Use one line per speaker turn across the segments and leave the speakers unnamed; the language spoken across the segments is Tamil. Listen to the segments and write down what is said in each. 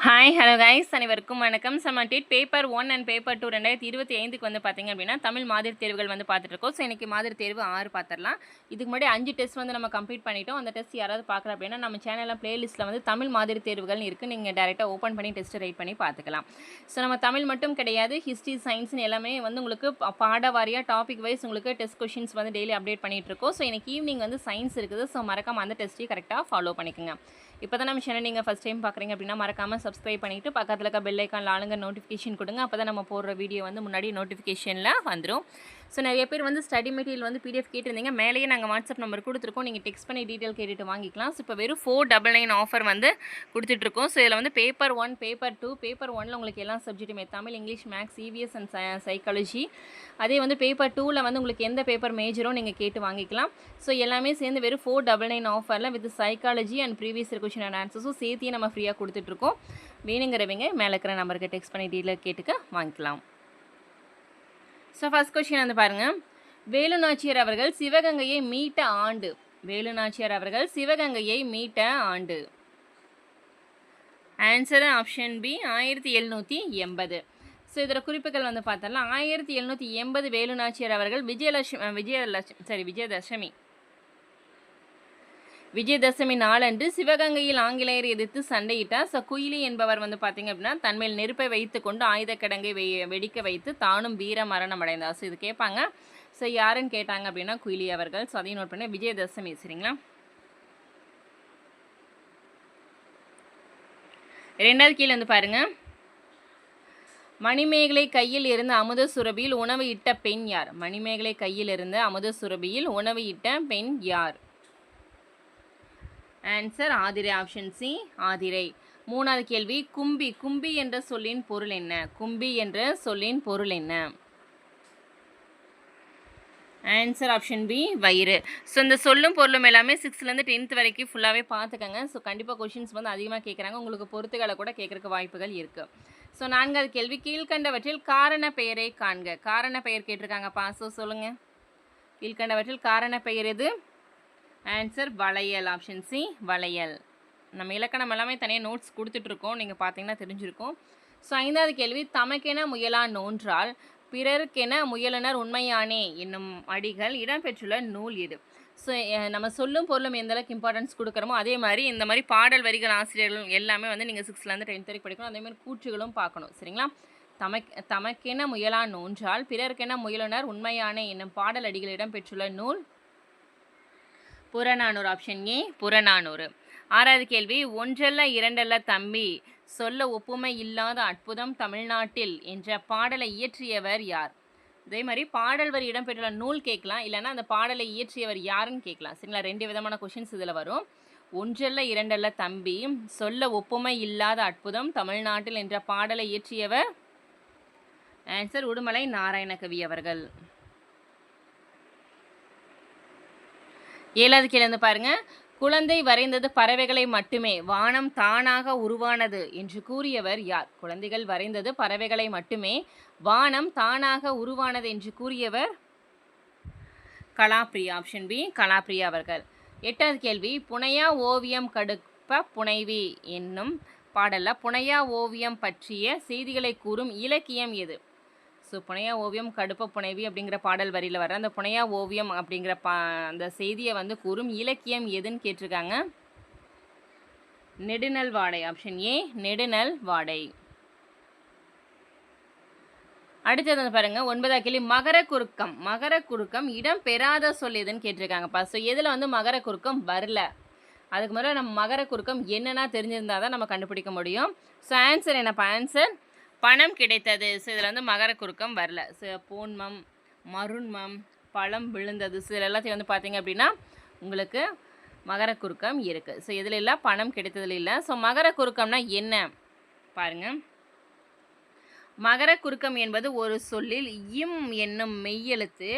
ஹாய் ஹலோ கைஸ் அனைவருக்கும் வணக்கம். சமட்டிட் paper one and paper two ரெண்டாயிரத்தி இருபத்தி ஐந்துக்கு வந்து பார்த்தீங்க அப்படின்னா தமிழ் மாதிரி தேர்வுகள் வந்து பார்த்துட்ருக்கோம் ஸோ இன்றைக்கி மாதிரி தேர்வு ஆறு பார்த்துடலாம். இதுக்கு முன்னாடி அஞ்சு டெஸ்ட் வந்து நம்ம கம்ப்ளீட் பண்ணிட்டோம். அந்த டெஸ்ட் யாராவது பார்க்குற அப்படின்னா நம்ம சேனலில் ப்ளேலிஸ்ட்டில் வந்து தமிழ் மாதிரி தேர்வுகள்னு இருக்குது நீங்கள் டேரெக்டாக ஓப்பன் பண்ணி டெஸ்ட் ரைட் பண்ணி பார்த்துக்கலாம். ஸோ நம்ம தமிழ் மட்டும் கிடையாது ஹிஸ்ட்ரி சயின்ஸ்னு எல்லாமே வந்து உங்களுக்கு பா- பாட வாரியாக டாபிக் வைஸ் உங்களுக்கு டெஸ்ட் கொஷின்ஸ் வந்து டெய்லி அப்டேட் பண்ணிகிட்ருக்கோம் ஸோ எனக்கு ஈவினிங் வந்து சயின்ஸ் இருக்குது. ஸோ மறக்காமல் அந்த டெஸ்ட்டையும் கரெக்டாக ஃபாலோ பண்ணிக்கோங்க. இப்போ தான் நம்ம சேனல் நீங்கள் ஃபஸ்ட் டைம் பார்க்குறீங்க அப்படின்னா மறக்காமல் சப்ஸ்கிரைப் பண்ணிவிட்டு பக்கத்தில் இருக்க பெல் ஐக்கான் ஆளுங்க நோட்டிஃபிகேஷன் கொடுங்க. அப்போ தான் நம்ம போடுற வீடியோ வந்து முன்னாடி நோட்டிஃபிகேஷனில் வந்துடும் ஸோ நிறைய பேர் வந்து ஸ்டடி மெட்டீரியல் வந்து பிடிஎஃப் கேட்டிருந்தீங்க. மேலேயே நாங்கள் வாட்ஸ்அப் நம்பர் கொடுத்துருக்கோம். நீங்கள் டெக்ஸ்ட் பண்ணி டீட்டெயில் கேட்டுட்டு வாங்கிக்கலாம். ஸோ இப்போ வெறும் ஃபோர் டபுள் நைன் ஆஃபர் வந்து கொடுத்துட்ருக்கோம் ஸோ இதில் வந்து paper one paper two paper ஒனில் உங்களுக்கு எல்லா சப்ஜெக்ட்டுமே Tamil English maths EVS and psychology அதே வந்து பேப்பர் டூவில் வந்து உங்களுக்கு எந்த பேப்பர் மேஜரோ நீங்கள் கேட்டு வாங்கிக்கலாம். ஸோ எல்லாமே சேர்ந்து வெறும் ஃபோர் டபுள் நைன் ஆஃபரில் with psychology and previous question and ஆன்சர்ஸும் சேர்த்தியே நம்ம ஃப்ரீயாக கொடுத்துட்ருக்கோம் வேணுங்கிறவங்க மேலே இருக்கிற நம்பருக்கு டெக்ஸ்ட் பண்ணி டீட்டெயில் கேட்டுக்க வாங்கிக்கலாம். ஸோ ஃபஸ்ட் கொஷின் வந்து பாருங்கள் வேலு நாச்சியார் அவர்கள் சிவகங்கையை மீட்ட ஆண்டு. வேலு நாச்சியார் அவர்கள் சிவகங்கையை மீட்ட ஆண்டு. ஆன்சர் ஆப்ஷன் பி ஆயிரத்தி எழுநூற்றி எண்பது. ஸோ இதில் குறிப்புகள் வந்து பார்த்தோம்னா ஆயிரத்தி எழுநூற்றி எண்பது வேலு நாச்சியார் அவர்கள் விஜயலட்சுமி விஜயலட்சுமி சாரி விஜயதசமி. விஜயதசமி நாளன்று சிவகங்கையில் ஆங்கிலேயர் எதிர்த்து சண்டையிட்டார். ச குயிலி என்பவர் வந்து பார்த்தீங்க அப்படின்னா தன்மேல் நெருப்பை வைத்து கொண்டு ஆயுதக்கிடங்கை வெ வெடிக்க வைத்து தானும் வீர மரணம் அடைந்தார். ஸோ இது கேட்பாங்க. ஸோ யாருன்னு கேட்டாங்க அப்படின்னா குயிலி அவர்கள். ஸோ அதையும் நோட் பண்ணி. விஜயதசமி சரிங்களா? ரெண்டாவது கீழே வந்து பாருங்க. மணிமேகலை கையில் இருந்த அமுத சுரபியில் உணவு இட்ட பெண் யார்? மணிமேகலை கையில் இருந்த அமுத சுரபியில் உணவு இட்ட பெண் யார்? Answer Aathirai option C Aathirai. மூணாவது கேள்வி கும்பி. கும்பி என்ற சொல்லின் பொருள் என்ன? கும்பி என்ற சொல்லின் பொருள் என்ன? ஆன்சர் ஆப்ஷன் பி வயிறு. ஸோ இந்த சொல்லும் பொருளும் எல்லாமே சிக்ஸ்த்லேருந்து டென்த் வரைக்கும் ஃபுல்லாகவே பார்த்துக்கங்க. ஸோ கண்டிப்பாக கொஷின்ஸ் வந்து அதிகமாக கேட்குறாங்க உங்களுக்கு பொறுத்துகளை கூட கேட்குறக்கு வாய்ப்புகள் இருக்குது ஸோ நான்காவது கேள்வி கீழ்கண்டவற்றில் காரண பெயரை காண்க. காரண பெயர் கேட்டிருக்காங்க ஸோ சொல்லுங்கள் கீழ்கண்டவற்றில் காரண பெயர் எது? ஆன்சர் வளையல் ஆப்ஷன் சி வளையல். நம்ம இலக்கணம் எல்லாமே தனியாக நோட்ஸ் கொடுத்துட்ருக்கோம். நீங்கள் பார்த்தீங்கன்னா தெரிஞ்சிருக்கும். ஸோ ஐந்தாவது கேள்வி தமக்கென முயலா நோன்றால் பிறருக்கென முயலுனர் உண்மையானே என்னும் அடிகள் இடம்பெற்றுள்ள நூல் இது ஸோ நம்ம சொல்லும் பொருளும் எந்த அளவுக்கு இம்பார்ட்டன்ஸ் கொடுக்குறோமோ அதே மாதிரி இந்த மாதிரி பாடல் வரிகள் ஆசிரியர்கள் எல்லாமே வந்து நீங்கள் சிக்ஸ்த்லேருந்து டென்த் வரைக்கும் படிக்கணும். அதே மாதிரி கூற்றுகளும் பார்க்கணும். சரிங்களா? தமக் தமக்கென முயலா நோன்றால் பிறருக்கென முயலுனர் உண்மையானே என்னும் பாடல் அடிகள் இடம்பெற்றுள்ள நூல் புறநானூறு ஆப்ஷன் ஏ புறநானூறு. ஆறாவது கேள்வி ஒன்றல்ல இரண்டல்ல தம்பி சொல்ல ஒப்புமை இல்லாத அற்புதம் தமிழ்நாட்டில் என்ற பாடலை இயற்றியவர் யார்? இதே மாதிரி பாடல் வரி இடம்பெற்றுள்ள நூல் கேட்கலாம் இல்லைன்னா அந்த பாடலை இயற்றியவர் யாருன்னு கேட்கலாம். சரிங்களா? ரெண்டு விதமான கொஷின்ஸ் இதில் வரும். ஒன்றல்ல இரண்டல்ல தம்பி சொல்ல ஒப்புமை இல்லாத அற்புதம் தமிழ்நாட்டில் என்ற பாடலை இயற்றியவர் ஆன்சர் உடுமலை நாராயணகவி அவர்கள். ஏழாவது கேள்வி பாருங்க. குழந்தை வரைந்தது பறவைகளை மட்டுமே வானம் தானாக உருவானது என்று கூறியவர் யார்? குழந்தைகள் வரைந்தது பறவைகளை மட்டுமே வானம் தானாக உருவானது என்று கூறியவர் கலாப்ரியா. ஆப்ஷன் பி கலாப்ரியா அவர்கள். எட்டாவது கேள்வி புனையா ஓவியம் கடுப்ப புனைவி என்னும் பாடலில் புனையா ஓவியம் பற்றிய செய்திகளை கூறும் இலக்கியம் எது? ஸோ புனையா ஓவியம் கடுப்ப புனைவி அப்படிங்கிற பாடல் வரியில் வர அந்த புனையா ஓவியம் அப்படிங்கிற பா அந்த செய்தியை வந்து கூறும் இலக்கியம் எதுன்னு கேட்டிருக்காங்க? நெடுநல் வாடை ஆப்ஷன் ஏ நெடுநல் வாடை. அடுத்தது வந்து பாருங்க ஒன்பதாம் கேள்வி மகர குறுக்கம் மகர குறுக்கம் இடம் பெறாத சொல் எதுன்னு கேட்டிருக்காங்கப்பா ஸோ எதில் வந்து மகர குறுக்கம் வரல? அதுக்கு முதல்ல நம்ம மகர குறுக்கம் என்னன்னா தெரிஞ்சிருந்தா தான் நம்ம கண்டுபிடிக்க முடியும். ஸோ ஆன்சர் என்னப்பா? ஆன்சர் பணம் கிடைத்தது. ஸோ இதில் வந்து மகர குறுக்கம் வரல. ஸோ பூன்மம் மருண்மம் பழம் விழுந்தது. ஸோ இதில் எல்லாத்தையும் வந்து பார்த்தீங்க அப்படின்னா உங்களுக்கு மகர குறுக்கம் இருக்குது ஸோ இதில் எல்லாம் பணம் கிடைத்ததில் இல்லை. ஸோ மகர குறுக்கம்னா என்ன? பாருங்கள் மகர குறுக்கம் என்பது ஒரு சொல்லில் இம் என்னும் மெய்யெழுத்து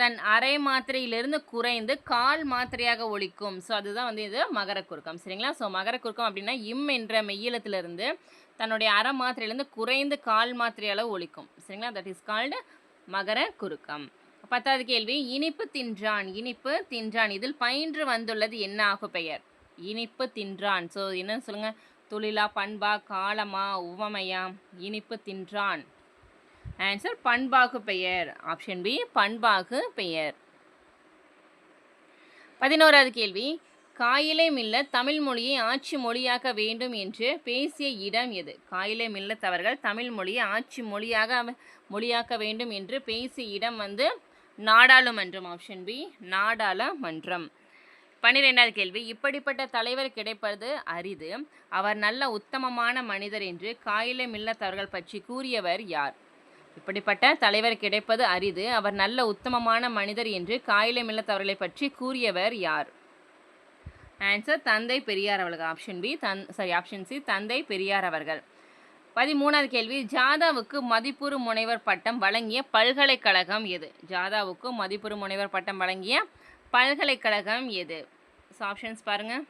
தன் அரை மாத்திரையிலிருந்து குறைந்து கால் மாத்திரையாக ஒழிக்கும். ஸோ அதுதான் வந்து இது மகர குறுக்கம். சரிங்களா? ஸோ மகர குறுக்கம் அப்படின்னா இம் என்ற மெய்யெழுத்திலிருந்து தன்னுடைய அரை மாத்திரையிலேருந்து குறைந்து கால் மாத்திரை அளவு ஒழிக்கும். சரிங்களா? தட் இஸ் கால்டு மகர குறுக்கம். பத்தாவது கேள்வி இனிப்பு தின்றான் இனிப்பு தின்றான். இதில் பயின்று வந்துள்ளது என்ன ஆகு பெயர்? இனிப்பு தின்றான். ஸோ என்னன்னு சொல்லுங்க? தொழிலா பண்பா காலமா உவமையா? இனிப்பு தின்றான். ஆன்சர் பண்பாகு பெயர். ஆப்ஷன் பி பண்பாகு பெயர். பதினோராவது கேள்வி காயிலே மில்ல தமிழ் மொழியை ஆட்சி மொழியாக்க வேண்டும் என்று பேசிய இடம் எது? காயிலே மில்லத்தவர்கள் தமிழ் மொழியை ஆட்சி மொழியாக மொழியாக்க வேண்டும் என்று பேசிய இடம் வந்து நாடாளுமன்றம் ஆப்ஷன் பி நாடாளுமன்றம். பன்னிரெண்டாவது கேள்வி. இப்படிப்பட்ட தலைவர் கிடைப்பது அரிது. அவர் நல்ல உத்தமமான மனிதர் என்று காயிலே மில்லத்தவர்கள் பற்றி கூறியவர் யார்? இப்படிப்பட்ட தலைவர் கிடைப்பது அரிது. அவர் நல்ல உத்தமமான மனிதர் என்று காயிலே மில்லத்தவர்களை பற்றி கூறியவர் யார்? ஆன்சர் தந்தை பெரியார் அவர்கள் ஆப்ஷன் பி தன் சாரி ஆப்ஷன் சி தந்தை பெரியார் அவர்கள். பதிமூணாவது கேள்வி ஜாதாவுக்கு மதிப்புறு முனைவர் பட்டம் வழங்கிய பல்கலைக்கழகம் எது? ஜாதாவுக்கு மதிப்புறு முனைவர் பட்டம் வழங்கிய பல்கலைக்கழகம் எது? ஸோ ஆப்ஷன்ஸ் பாருங்கள்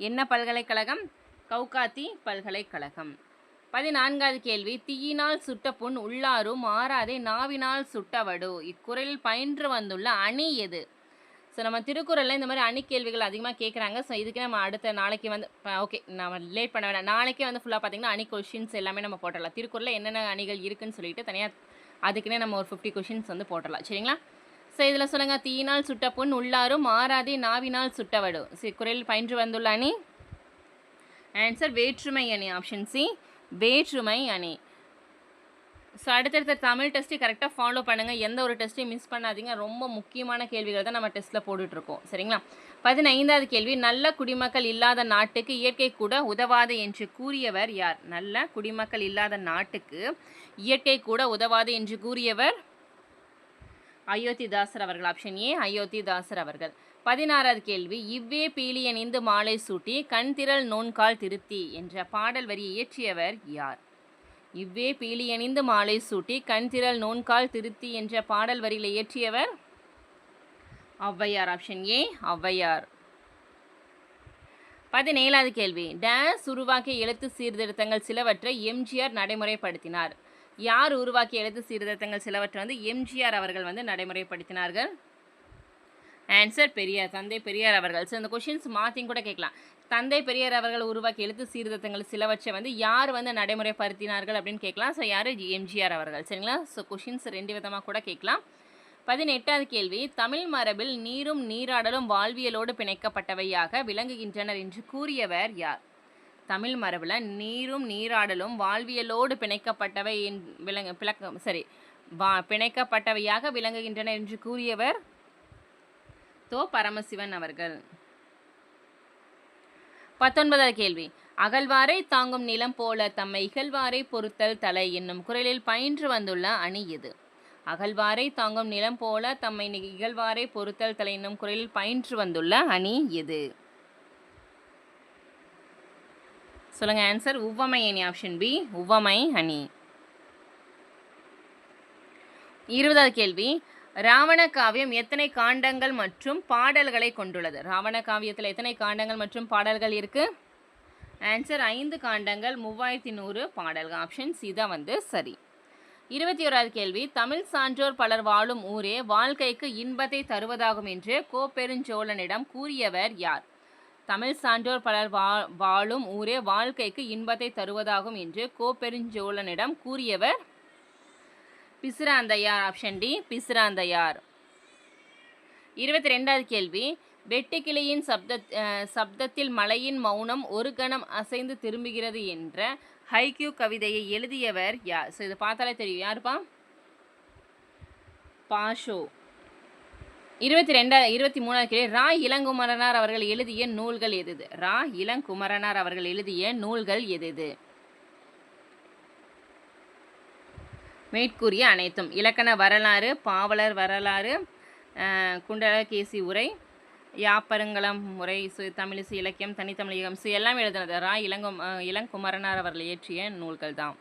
என்ன பல்கலைக்கழகம்? கவுகாத்தி பல்கலைக்கழகம். பதினான்காவது கேள்வி தீயினால் சுட்ட புண் உள்ளாரும் ஆறாதே நாவினால் சுட்டவடு. இக்குறளில் பயின்று வந்துள்ள அணி எது? ஸோ நம்ம திருக்குறளில் இந்த மாதிரி அணி கேள்விகள் அதிகமாக கேட்குறாங்க ஸோ இதுக்கு நம்ம அடுத்த நாளைக்கு வந்து ஓகே நம்ம லேட் பண்ண வேணாம். நாளைக்கே வந்து ஃபுல்லாக பார்த்தீங்கன்னா அணி கொஷின்ஸ் எல்லாமே நம்ம போட்டுடலாம். திருக்குறளில் என்னென்ன அணிகள் இருக்குன்னு சொல்லிட்டு தனியாக அதுக்குன்னே நம்ம ஒரு ஃபிஃப்டி கொஷின்ஸ் வந்து போட்டுடலாம். சரிங்களா? ஸோ இதில் சொல்லுங்கள் தீயினால் சுட்ட புண் உள்ளாரும் மாறாதி நாவினால் சுட்டவடு. சி குரலில் பயின்று வந்துள்ள அணி. ஆன்சர் வேற்றுமை அணி. ஆப்ஷன் சி வேற்றுமை அணி. ஸோ அடுத்தடுத்த தமிழ் டெஸ்ட்டு கரெக்டாக ஃபாலோ பண்ணுங்கள் எந்த ஒரு டெஸ்ட்டையும் மிஸ் பண்ணாதீங்க. ரொம்ப முக்கியமான கேள்விகள் தான் நம்ம டெஸ்ட்டில் போட்டுட்ருக்கோம். சரிங்களா? பதினைந்தாவது கேள்வி. நல்ல குடிமக்கள் இல்லாத நாட்டுக்கு இயற்கை கூட உதவாது என்று கூறியவர் யார்? நல்ல குடிமக்கள் இல்லாத நாட்டுக்கு இயற்கை கூட உதவாது என்று கூறியவர் அயோத்திதாசர் அவர்கள். ஆப்ஷன் ஏ அயோத்திதாசர் அவர்கள். பதினாறாவது கேள்வி. இவ்வே பீலியணிந்து மாலை சூட்டி கண்திரள் நோன்கால் திருத்தி என்ற பாடல் வரியை இயற்றியவர் யார்? இவ்வே பீலியணிந்து மாலை சூட்டி கண்திரள் நோன்கால் திருத்தி என்ற பாடல் வரியில் இயற்றியவர் ஔவையார். Option A Avvaiyar. பதினேழாவது கேள்வி. டேஸ் உருவாக்கிய எழுத்து சீர்திருத்தங்கள் சிலவற்றை எம்ஜிஆர் நடைமுறைப்படுத்தினார். யார் உருவாக்கிய எழுத்து சீர்திருத்தங்கள் சிலவற்றை வந்து எம்ஜிஆர் அவர்கள் வந்து நடைமுறைப்படுத்தினார்கள்? ஆன்சர் பெரியார் தந்தை பெரியார் அவர்கள். ஸோ இந்த கொஷின்ஸ் மாற்றியும் கூட கேட்கலாம். தந்தை பெரியார் அவர்கள் உருவாக்கிய எழுத்து சீர்திருத்தங்கள் சிலவற்றை வந்து யார் வந்து நடைமுறைப்படுத்தினார்கள் அப்படின்னு கேட்கலாம். ஸோ யார்? எம்ஜிஆர் அவர்கள். சரிங்களா? ஸோ கொஷின்ஸ் ரெண்டு விதமாக கூட கேட்கலாம். பதினெட்டாவது கேள்வி. தமிழ் மரபில் நீரும் நீராடலும் வாழ்வியலோடு பிணைக்கப்பட்டவையாக விளங்குகின்றனர் என்று கூறியவர் யார்? தமிழ் மரபில் நீரும் நீராடலும் வாழ்வியலோடு பிணைக்கப்பட்டவை என் விளங்க பிளக்க சரி வா பிணைக்கப்பட்டவையாக விளங்குகின்றன என்று கூறியவர் தோ பரமசிவன் அவர்கள். பத்தொன்பதாவது கேள்வி. அகழ்வாரை தாங்கும் நிலம் போல தம்மை இகழ்வாரை பொறுத்தல் தலை என்னும் குரலில் பயின்று வந்துள்ள அணி எது அகழ்வாரை தாங்கும் நிலம் போல தம்மை இகழ்வாரை பொறுத்தல் தலை என்னும் குரலில் பயின்று வந்துள்ள அணி எது சொல்லுங்க ஆன்சர் உவமை அணி ஆப்ஷன் பி உவமை அணி. இருபதாவது கேள்வி. ராவண காவியம் எத்தனை காண்டங்கள் மற்றும் பாடல்களை கொண்டுள்ளது? ராவண காவியத்தில் எத்தனை காண்டங்கள் மற்றும் பாடல்கள் இருக்கு? ஆன்சர் ஐந்து காண்டங்கள் மூவாயிரத்தி நூறு பாடல்கள். ஆப்ஷன் சி தான் வந்து சரி. இருபத்தி ஓராவது கேள்வி. தமிழ் சான்றோர் பலர் வாழும் ஊரே வாழ்க்கைக்கு இன்பத்தை தருவதாகும் என்று கோப்பெருஞ்சோழனிடம் கூறியவர் யார்? தமிழ் சான்றோர் பலர் வா வாழும் ஊரே வாழ்க்கைக்கு இன்பத்தை தருவதாகும் என்று கோப்பெருஞ்சோழனிடம் கூறியவர் பிசுராந்தையார் ஆப்ஷன் டி பிசுராந்தையார். இருபத்தி ரெண்டாவது கேள்வி. வெட்டுக்கிளியின் சப்த சப்தத்தில் மலையின் மௌனம் ஒரு கணம் அசைந்து திரும்புகிறது என்ற ஹைக்யூ கவிதையை எழுதியவர் யார்? ஸோ இதை பார்த்தாலே தெரியும். யாருப்பா? பாஷோ. இருபத்தி ரெண்டா இருபத்தி மூணாவது கேள்வி. ரா இளங்குமரனார் அவர்கள் எழுதிய நூல்கள் எது ரா இளங்குமரனார் அவர்கள் எழுதிய நூல்கள் எது மேற்கூறிய அனைத்தும். இலக்கண வரலாறு பாவலர் வரலாறு குண்டலகேசி உரை யாப்பருங்கலம் முறை சு தமிழிசு இலக்கியம் தனித்தமிழகம் சு எல்லாம் எழுதுனது. ரா இளங்கும் இளங்குமரனார் அவர்கள் இயற்றிய நூல்கள் தான்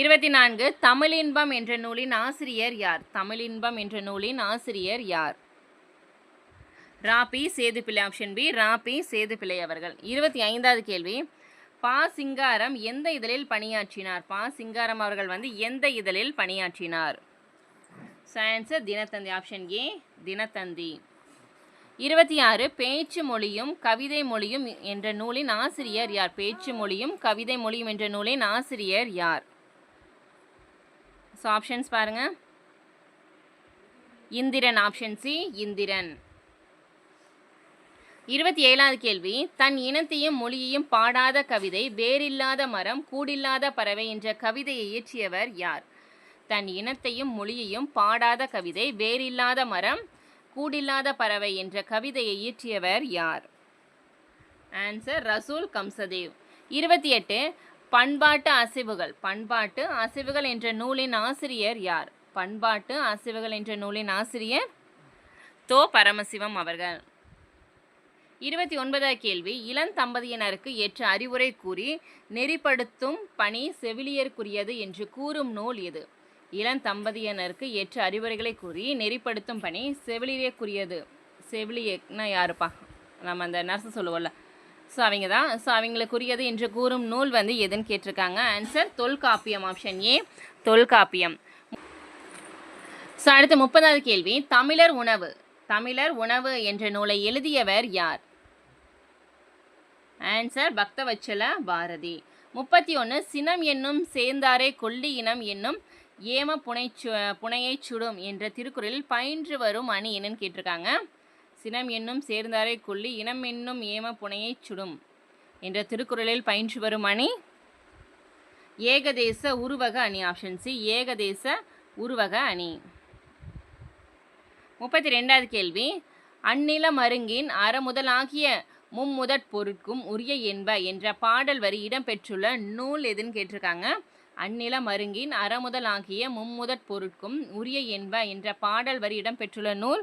இருபத்தி நான்கு தமிழின்பம் என்ற நூலின் ஆசிரியர் யார்? தமிழின்பம் என்ற நூலின் ஆசிரியர் யார்? ராபி சேதுப்பிள்ளை ஆப்ஷன் பி ராபி சேதுப்பிள்ளை அவர்கள். இருபத்தி ஐந்தாவது கேள்வி. பா சிங்காரம் எந்த இதழில் பணியாற்றினார்? பா சிங்காரம் அவர்கள் வந்து எந்த இதழில் பணியாற்றினார்? Science Dinathanthi option A Dinathanthi. இருபத்தி ஆறு பேச்சு மொழியும் கவிதை மொழியும் என்ற நூலின் ஆசிரியர் யார்? பேச்சு மொழியும் கவிதை மொழியும் என்ற நூலின் ஆசிரியர் யார்? ஸோ ஆப்ஷன்ஸ் பாருங்கள் இந்திரன் ஆப்ஷன் சி இந்திரன். இருபத்தி ஏழாவது கேள்வி. தன் இனத்தையும் மொழியையும் பாடாத கவிதை வேறில்லாத மரம் கூடில்லாத பறவை என்ற கவிதையை இயற்றியவர் யார்? தன் இனத்தையும் மொழியையும் பாடாத கவிதை வேறில்லாத மரம் கூடில்லாத பறவை என்ற கவிதையை இயற்றியவர் யார்? Answer Rasul Gamzatov. இருபத்தி எட்டு பண்பாட்டு அசைவுகள். பண்பாட்டு அசைவுகள் என்ற நூலின் ஆசிரியர் யார்? பண்பாட்டு அசைவுகள் என்ற நூலின் ஆசிரியர் தோ பரமசிவம் அவர்கள். இருபத்தி ஒன்பதாவது கேள்வி. இளம் தம்பதியினருக்கு ஏற்ற அறிவுரை கூறி நெறிப்படுத்தும் பணி செவிலியருக்குரியது என்று கூறும் நூல் எது இளந்தம்பதியினருக்கு ஏற்ற அறிவுரைகளை கூறி நெறிப்படுத்தும் பணி செவிலியருக்குரியது. செவிலியர்னா யாருப்பா? நம்ம அந்த நர்ஸ் சொல்லுவோம்ல. ஸோ அவங்க தான் ஸோ அவங்களுக்குரியது என்று கூறும் நூல் வந்து எதுன்னு கேட்டிருக்காங்க. Answer Tolkappiyam option A Tolkappiyam so அடுத்து முப்பதாவது கேள்வி. தமிழர் உணவு. தமிழர் உணவு என்ற நூலை எழுதியவர் யார்? ஆன்சர் பக்தவச்சல பாரதி. முப்பத்தி ஒன்று சினம் என்னும் சேர்ந்தாரே கொல்லி இனம் என்னும் ஏம புனை புனையைச் சுடும் என்ற திருக்குறளில் பயின்று வரும் அணி என்னன்னு கேட்டிருக்காங்க. சினம் என்னும் சேர்ந்தாரை கொல்லி இனம் என்னும் ஏம புனையைச் சுடும் என்ற திருக்குறளில் பயின்று வரும் அணி. ஏகதேச உருவக அணி ஆப்ஷன் சி ஏகதேச உருவக அணி. முப்பத்தி ரெண்டாவது கேள்வி. அந்நில மருங்கின் அறமுதலாகிய மும்முதற் பொருட்கும் உரிய என்ப என்ற பாடல் வரி இடம்பெற்றுள்ள நூல் எதுன்னு கேட்டிருக்காங்க. அந்நில மருங்கின் அறமுதல் ஆகிய மும்முதற் பொருட்கும் உரிய என்ப என்ற பாடல் வரி இடம்பெற்றுள்ள நூல்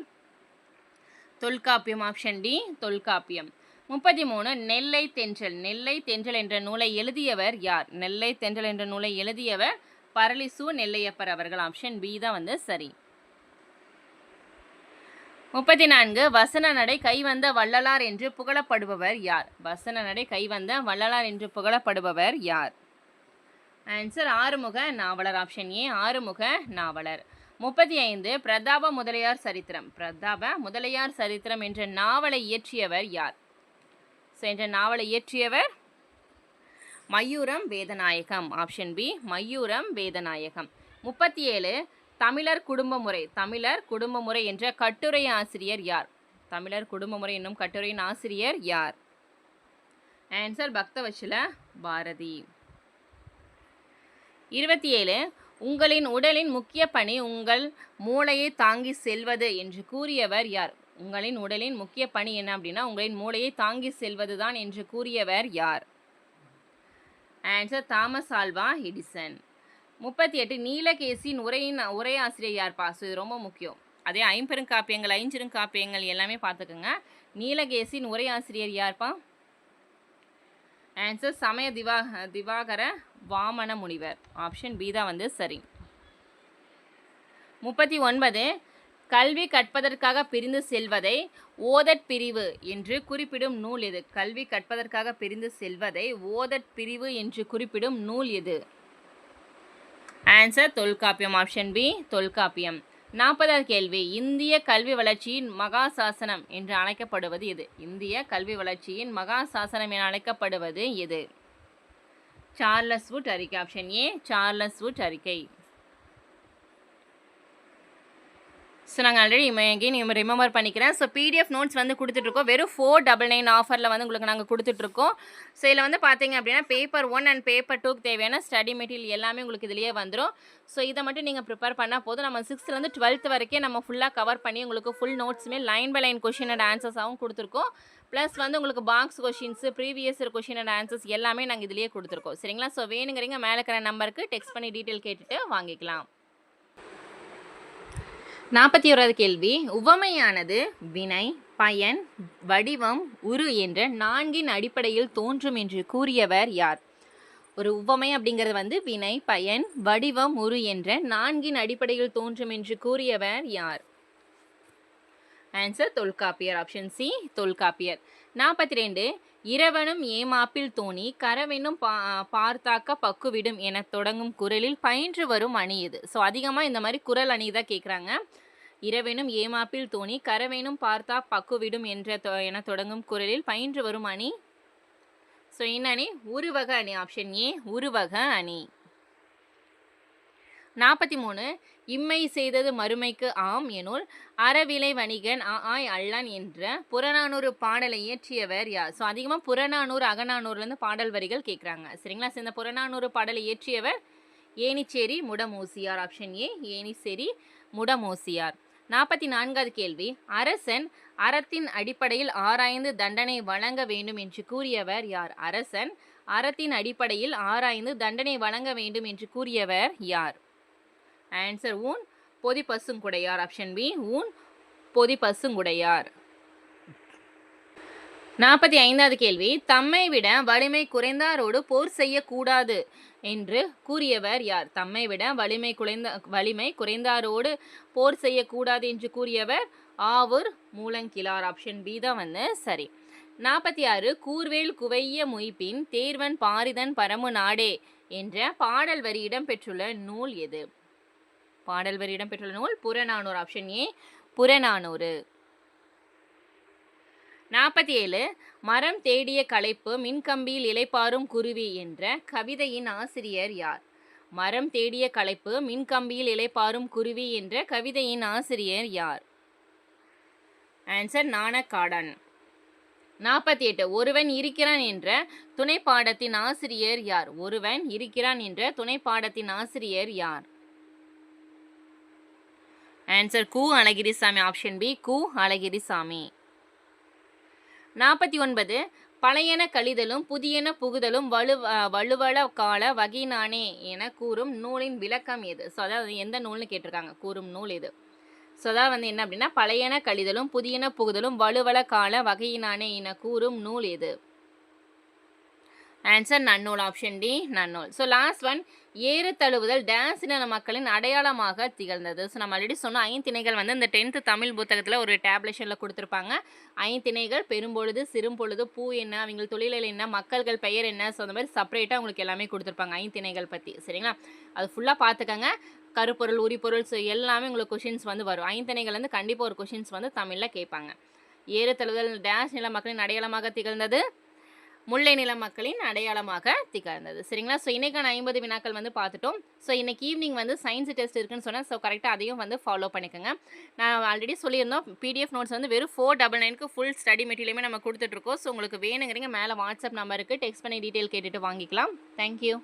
தொல்காப்பியம் ஆப்ஷன் டி தொல்காப்பியம். முப்பத்தி மூணு நெல்லை தென்றல். நெல்லை தென்றல் என்ற நூலை எழுதியவர் யார்? நெல்லை தென்றல் என்ற நூலை எழுதியவர் பரளிசு நெல்லையப்பர் அவர்கள். ஆப்ஷன் பி தான் வந்து சரி. முப்பத்தி நான்கு வசன நடை கைவந்த வள்ளலார் என்று புகழப்படுபவர் யார்? வசன நடை கைவந்த வள்ளலார் என்று புகழப்படுபவர் யார்? Answer Arumuga Navalar option A Arumuga Navalar. முப்பத்தி ஐந்து பிரதாப முதலியார் சரித்திரம். பிரதாப முதலியார் சரித்திரம் என்ற நாவலை இயற்றியவர் யார்? ஸோ என்ற நாவலை இயற்றியவர் Mayuram Vedanayagam. Option B Mayuram Vedanayagam. முப்பத்தி ஏழு தமிழர் குடும்ப முறை தமிழர் குடும்ப முறை என்ற கட்டுரை ஆசிரியர் யார்? தமிழர் குடும்ப முறை என்னும் கட்டுரையின் ஆசிரியர் யார்? ஆன்சர் பக்தவச்சல பாரதி. இருபத்தி ஏழு உங்களின் உடலின் முக்கிய பணி உங்கள் மூளையை தாங்கி செல்வது என்று கூறியவர் யார்? உங்களின் உடலின் முக்கிய பணி என்ன அப்படின்னா உங்களின் மூளையை தாங்கி செல்வது தான் என்று கூறியவர் யார்? ஆன்சர் தாமஸ் ஆல்வா எடிசன் முப்பத்தி எட்டு நீலகேசியின் உரையின் உரையாசிரியர் யார் பாசு இது ரொம்ப முக்கியம். அதே ஐம்பெருங்காப்பியங்கள் ஐஞ்சிருங்காப்பியங்கள் எல்லாமே பார்த்துக்குங்க. நீலகேசியின் உரையாசிரியர் யார்ப்பா ஆன்சர் சமய திவா திவாகர வாமன முனிவர். ஆப்ஷன் பி தான் வந்து சரி. முப்பத்தி ஒன்பது கல்வி கற்பதற்காக பிரிந்து செல்வதை ஓதற் பிரிவு என்று குறிப்பிடும் நூல் எது? கல்வி கற்பதற்காக பிரிந்து செல்வதை ஓதற் பிரிவு என்று குறிப்பிடும் நூல் எது? Answer Tolkappiyam option B Tolkappiyam. நாற்பதாவது கேள்வி இந்திய கல்வி வளர்ச்சியின் மகா சாசனம் என்று அழைக்கப்படுவது எது? இந்திய கல்வி வளர்ச்சியின் மகா சாசனம் என அழைக்கப்படுவது எது? சார்லஸ் வுட் அறிக்கை ஆப்ஷன் ஏ சார்லஸ் வுட் அறிக்கை. ஸோ நாங்கள் ஆல்ரெடி எங்கேயும் நம்ம ரிமெம்பர் பண்ணிக்கிறேன். ஸோ பிடிஎஃப் நோட்ஸ் வந்து கொடுத்துட்ருக்கோம் வெறும் ஃபோர் டபுள் நைன் ஆஃபரில் வந்து உங்களுக்கு நாங்கள் கொடுத்துட்ருக்கோம் ஸோ இதில் வந்து பார்த்தீங்க அப்படின்னா பேப்பர் ஒன் அண்ட் பேப்பர் டூக்கு தேவையான ஸ்டடி மெட்டீரியல் எல்லாமே உங்களுக்கு இதுலேயே வந்துடும் ஸோ இதை மட்டும் நீங்கள் ப்ரிப்பேர் பண்ணால் போதும். நம்ம சிக்ஸ்த்துலேருந்து டுவெல்த் வரைக்கும் நம்ம ஃபுல்லாக கவர் பண்ணி உங்களுக்கு full நோட்ஸுமே line by line question and ஆன்சர்ஸாகவும் கொடுத்துருக்கோம். ப்ளஸ் வந்து உங்களுக்கு box questions previous question and answers எல்லாமே நாங்கள் இதுலேயே கொடுத்துருக்கோம். சரிங்களா? ஸோ வேணுங்கிறீங்க மேலே இருக்கிற நம்பருக்கு டெக்ஸ்ட் பண்ணி டீட்டெயில் கேட்டுட்டு வாங்கிக்கலாம். நாற்பத்தி ஓராவது கேள்வி. உவமையானது வினை பயன் வடிவம் உரு என்ற நான்கின் அடிப்படையில் தோன்றும் என்று கூறியவர் யார்? ஒரு உவமை அப்படிங்கிறது வந்து வினை பயன் வடிவம் உரு என்ற நான்கின் அடிப்படையில் தோன்றும் என்று கூறியவர் யார்? Answer Tolkappiyar. Option C Tolkappiyar. நாற்பத்தி ரெண்டு இரவனும் ஏமாப்பில் தோணி கரவெனும் பா பார்த்தாக்க பக்குவிடும் என தொடங்கும் குரலில் பயின்று வரும் அணி இது. ஸோ அதிகமாக இந்த மாதிரி குரல் அணி தான் கேட்குறாங்க இரவெனும் ஏமாப்பில் தோணி கரவேனும் பார்த்தா பக்குவிடும் என்ற தொ என தொடங்கும் குரலில் பயின்று வரும் அணி. ஸோ என்ன அணி? உருவக அணி. ஆப்ஷன் ஏ உருவக அணி. நாற்பத்தி மூணு இம்மை செய்தது மறுமைக்கு ஆம் எனுள் அறவிலை வணிகன் ஆ ஆய் அல்லான் என்ற புறநானூறு பாடலை இயற்றியவர் யார்? ஸோ அதிகமாக புறநானூறு அகநானூர்லேருந்து பாடல் வரிகள் கேட்குறாங்க சரிங்களா? So, இந்த புறநானூறு பாடலை இயற்றியவர் ஏனிச்சேரி முடமூசியார். Option A Enicheri Mudamosiyar. நாற்பத்தி நான்காவது கேள்வி. அரசன் அறத்தின் அடிப்படையில் ஆராய்ந்து தண்டனை வழங்க வேண்டும் என்று கூறியவர் யார்? அரசன் அறத்தின் அடிப்படையில் ஆராய்ந்து தண்டனை வழங்க வேண்டும் என்று கூறியவர் யார்? ஆன்சர் ஊன் பொதி பசுங்குடையார் ஆப்ஷன் பி ஊன் பொதி பசுங்குடையார் நாற்பத்தி ஐந்தாவது கேள்வி. தம்மை விட வலிமை குறைந்தாரோடு போர் செய்யக்கூடாது என்று கூறியவர் யார்? தம்மை விட வலிமை குறைந்த வலிமை குறைந்தாரோடு போர் செய்யக்கூடாது என்று கூறியவர் ஆவூர் மூலங்கிலார் ஆப்ஷன் பி தான் வந்து சரி. நாற்பத்தி ஆறு கூர்வேல் குவைய முய்பின் தேர்வன் பாரிதன் பரமு நாடே என்ற பாடல் வரி இடம்பெற்றுள்ள நூல் எது? பாடல் வரி இடம்பெற்றுள்ள நூல் புறநானூறு. Option A Purananuru. நாற்பத்தி ஏழு மரம் தேடிய களைப்பு மின்கம்பியில் இலைப்பாரும் குருவி என்ற கவிதையின் ஆசிரியர் யார்? மரம் தேடிய களைப்பு மின்கம்பியில் இலைப்பாரும் குருவி என்ற கவிதையின் ஆசிரியர் யார்? ஆன்சர் நாணக்காடன். நாற்பத்தி எட்டு ஒருவன் இருக்கிறான் என்ற துணை பாடத்தின் ஆசிரியர் யார்? ஒருவன் இருக்கிறான் என்ற துணை பாடத்தின் ஆசிரியர் யார்? ஆன்சர் கு அழகிரிசாமி ஆப்ஷன் பி கு அழகிரிசாமி. நாற்பத்தி ஒன்பது பழையன கழிதலும் புதியன புகுதலும் வலு வலுவள கால வகையினானே என கூறும் நூலின் விளக்கம் எது? ஸோ அதாவது எந்த நூல்னு கேட்டிருக்காங்க? கூறும் நூல் இது ஸோ அதாவது வந்து என்ன அப்படின்னா பழையன கழிதலும் புதியன புகுதலும் வலுவள கால வகையினானே என கூறும் நூல் எது? Answer Nannool option D Nannool so last one ஏறு தழுவுதல் டான்ஸ் இன மக்களின் அடையாளமாக திகழ்ந்தது. ஸோ நம்ம ஆல்ரெடி சொன்ன ஐந்திணைகள் வந்து இந்த டென்த்து தமிழ் புத்தகத்தில் ஒரு டேப்லேஷனில் கொடுத்துருப்பாங்க. ஐந்திணைகள் பெரும்பொழுது சிறும்பொழுது பூ என்ன அவங்க தொழிலில் என்ன மக்கள்கள் பெயர் என்ன ஸோ அந்த மாதிரி செப்பரேட்டாக உங்களுக்கு எல்லாமே கொடுத்துருப்பாங்க ஐந்திணைகள் பற்றி சரிங்களா? அது ஃபுல்லாக பார்த்துக்கங்க. கருப்பொருள் உரிப்பொருள் ஸோ எல்லாமே உங்களுக்கு கொஷின்ஸ் வந்து வரும். ஐந்திணைகள் வந்து கண்டிப்பாக ஒரு கொஷின்ஸ் வந்து தமிழில் கேட்பாங்க. ஏறு தழுவுதல் டான்ஸ் நில மக்களின் அடையாளமாக திகழ்ந்தது முல்லை நில மக்களின் அடையாளமாக திகழ்ந்தது. சரிங்களா? ஸோ இன்றைக்கான ஐம்பது வினாக்கள் வந்து பார்த்துட்டோம். ஸோ இன்னைக்கு ஈவினிங் வந்து சயின்ஸ் டெஸ்ட் இருக்குன்னு சொன்னேன். ஸோ கரெக்டாக அதையும் வந்து ஃபாலோ பண்ணிக்கோங்க. நான் ஆல்ரெடி சொல்லியிருந்தோம் பிடிஎஃப் நோட்ஸ் வந்து வெறும் ஃபோர் டபுள் நைனுக்கு ஃபுல் ஸ்டடி மெட்டீரியலுமே நம்ம கொடுத்துட்ருக்கோம் ஸோ உங்களுக்கு வேணுங்கிறீங்க மேலே வாட்ஸ்அப் நம்பருக்கு டெக்ஸ்ட் பண்ணி டீட்டெயில் கேட்டுட்டு வாங்கிக்கலாம். தேங்க்யூ